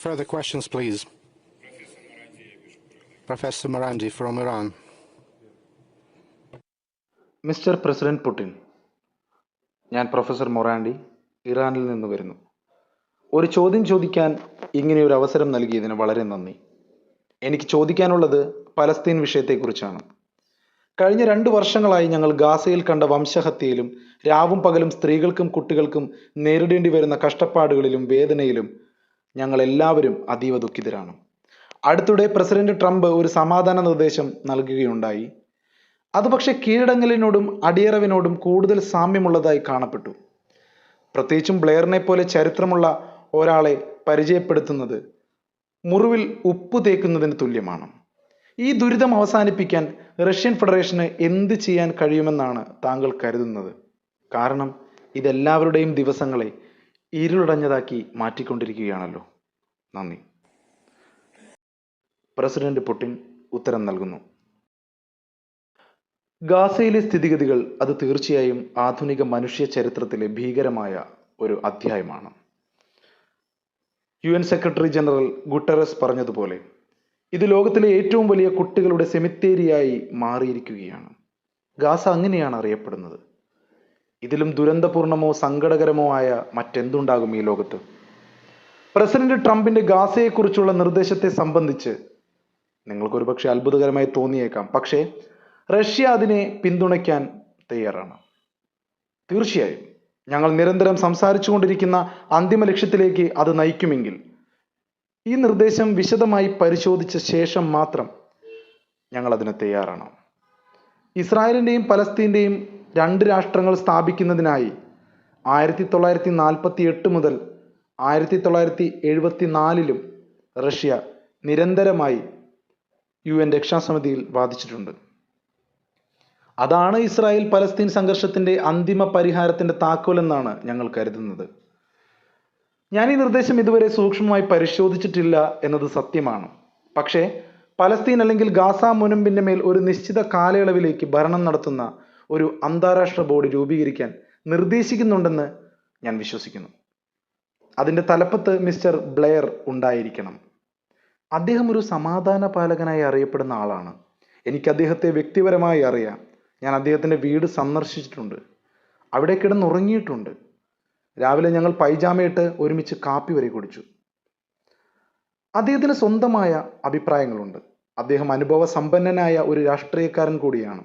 Further questions, please. Professor Morandi from Iran. Mister president Putin ഞാൻ professor Morandi ഇറാനിൽ നിന്ന് വരുന്നു ഒരു ചോദ്യം ചോദിക്കാൻ ഇങ്ങനെ ഒരു അവസരം നൽകിയതിന് വളരെ നന്ദി എനിക്ക് ചോദിക്കാനുള്ളത് പലസ്തീൻ വിഷയത്തെക്കുറിച്ചാണ് കഴിഞ്ഞ രണ്ട് വർഷങ്ങളായി ഞങ്ങൾ ഗാസയിൽ കണ്ട വംശഹത്യയിലും രാവും പകലും സ്ത്രീകൾക്കും കുട്ടികൾക്കും നേരിടേണ്ടി വരുന്ന കഷ്ടപ്പാടുകളിലും വേദനയിലും ഞങ്ങൾ എല്ലാവരും അതീവ ദുഃഖിതരാണ്. അടുത്തിടെ പ്രസിഡന്റ് ട്രംപ് ഒരു സമാധാന നിർദ്ദേശം നൽകുകയുണ്ടായി. അത് പക്ഷേ കീഴടങ്ങലിനോടും അടിയറവിനോടും കൂടുതൽ സാമ്യമുള്ളതായി കാണപ്പെട്ടു. പ്രത്യേകിച്ചും ബ്ലെയറിനെ പോലെ ചരിത്രമുള്ള ഒരാളെ പരിചയപ്പെടുത്തുന്നത് മുറിവിൽ ഉപ്പ് തേക്കുന്നതിന് തുല്യമാണ്. ഈ ദുരിതം അവസാനിപ്പിക്കാൻ റഷ്യൻ ഫെഡറേഷന് എന്ത് ചെയ്യാൻ കഴിയുമെന്നാണ് താങ്കൾ കരുതുന്നത്? കാരണം ഇതെല്ലാവരുടെയും ദിവസങ്ങളെ ഇരുളടഞ്ഞതാക്കി മാറ്റിക്കൊണ്ടിരിക്കുകയാണല്ലോ. നന്ദി. പ്രസിഡന്റ് പുടിൻ ഉത്തരം നൽകുന്നു. ഗാസയിലെ സ്ഥിതിഗതികൾ അത് തീർച്ചയായും ആധുനിക മനുഷ്യ ചരിത്രത്തിലെ ഭീകരമായ ഒരു അധ്യായമാണ്. U N secretary general Guterres പറഞ്ഞതുപോലെ ഇത് ലോകത്തിലെ ഏറ്റവും വലിയ കുട്ടികളുടെ സെമിത്തേരിയായി മാറിയിരിക്കുകയാണ്. ഗാസ അങ്ങനെയാണ് അറിയപ്പെടുന്നത്. ഇതിലും ദുരന്തപൂർണമോ സങ്കടകരമോ ആയ മറ്റെന്തുണ്ടാകും ഈ ലോകത്ത്? പ്രസിഡന്റ് ട്രംപിന്റെ ഗാസയെക്കുറിച്ചുള്ള നിർദ്ദേശത്തെ സംബന്ധിച്ച് നിങ്ങൾക്ക് ഒരുപക്ഷെ അത്ഭുതകരമായി തോന്നിയേക്കാം. പക്ഷേ റഷ്യ അതിനെ പിന്തുണയ്ക്കാൻ തയ്യാറാണ്. തീർച്ചയായും ഞങ്ങൾ നിരന്തരം സംസാരിച്ചു കൊണ്ടിരിക്കുന്ന അന്തിമ ലക്ഷ്യത്തിലേക്ക് അത് നയിക്കുമെങ്കിൽ ഈ നിർദ്ദേശം വിശദമായി പരിശോധിച്ച ശേഷം മാത്രം ഞങ്ങൾ അതിന് തയ്യാറാണ്. ഇസ്രായേലിന്റെയും പലസ്തീന്റെയും രണ്ട് രാഷ്ട്രങ്ങൾ സ്ഥാപിക്കുന്നതിനായി ആയിരത്തി തൊള്ളായിരത്തി നാൽപ്പത്തി എട്ട് മുതൽ ആയിരത്തി തൊള്ളായിരത്തി എഴുപത്തി നാലിലും റഷ്യ നിരന്തരമായി യു എൻ രക്ഷാസമിതിയിൽ വാദിച്ചിട്ടുണ്ട്. അതാണ് ഇസ്രായേൽ പലസ്തീൻ സംഘർഷത്തിന്റെ അന്തിമ പരിഹാരത്തിന്റെ താക്കോലെന്നാണ് ഞങ്ങൾ കരുതുന്നത്. ഞാൻ ഈ നിർദ്ദേശം ഇതുവരെ സൂക്ഷ്മമായി പരിശോധിച്ചിട്ടില്ല എന്നത് സത്യമാണ്. പക്ഷേ പലസ്തീൻ അല്ലെങ്കിൽ ഗാസ മുനമ്പിന്റെ മേൽ ഒരു നിശ്ചിത കാലയളവിലേക്ക് ഭരണം നടത്തുന്ന ഒരു അന്താരാഷ്ട്ര ബോർഡ് രൂപീകരിക്കാൻ നിർദ്ദേശിക്കുന്നുണ്ടെന്ന് ഞാൻ വിശ്വസിക്കുന്നു. അതിന്റെ തലപ്പത്ത് മിസ്റ്റർ ബ്ലെയർ ഉണ്ടായിരിക്കണം. അദ്ദേഹം ഒരു സമാധാന പാലകനായി അറിയപ്പെടുന്ന ആളാണ്. എനിക്ക് അദ്ദേഹത്തെ വ്യക്തിപരമായി അറിയാം. ഞാൻ അദ്ദേഹത്തിന്റെ വീട് സന്ദർശിച്ചിട്ടുണ്ട്. അവിടെ കിടന്നുറങ്ങിയിട്ടുണ്ട്. രാവിലെ ഞങ്ങൾ പൈജാമയിട്ട് ഒരുമിച്ച് കാപ്പി വരെ കുടിച്ചു. അദ്ദേഹത്തിന് സ്വന്തമായ അഭിപ്രായങ്ങളുണ്ട്. അദ്ദേഹം അനുഭവ സമ്പന്നനായ ഒരു രാഷ്ട്രീയക്കാരൻ കൂടിയാണ്.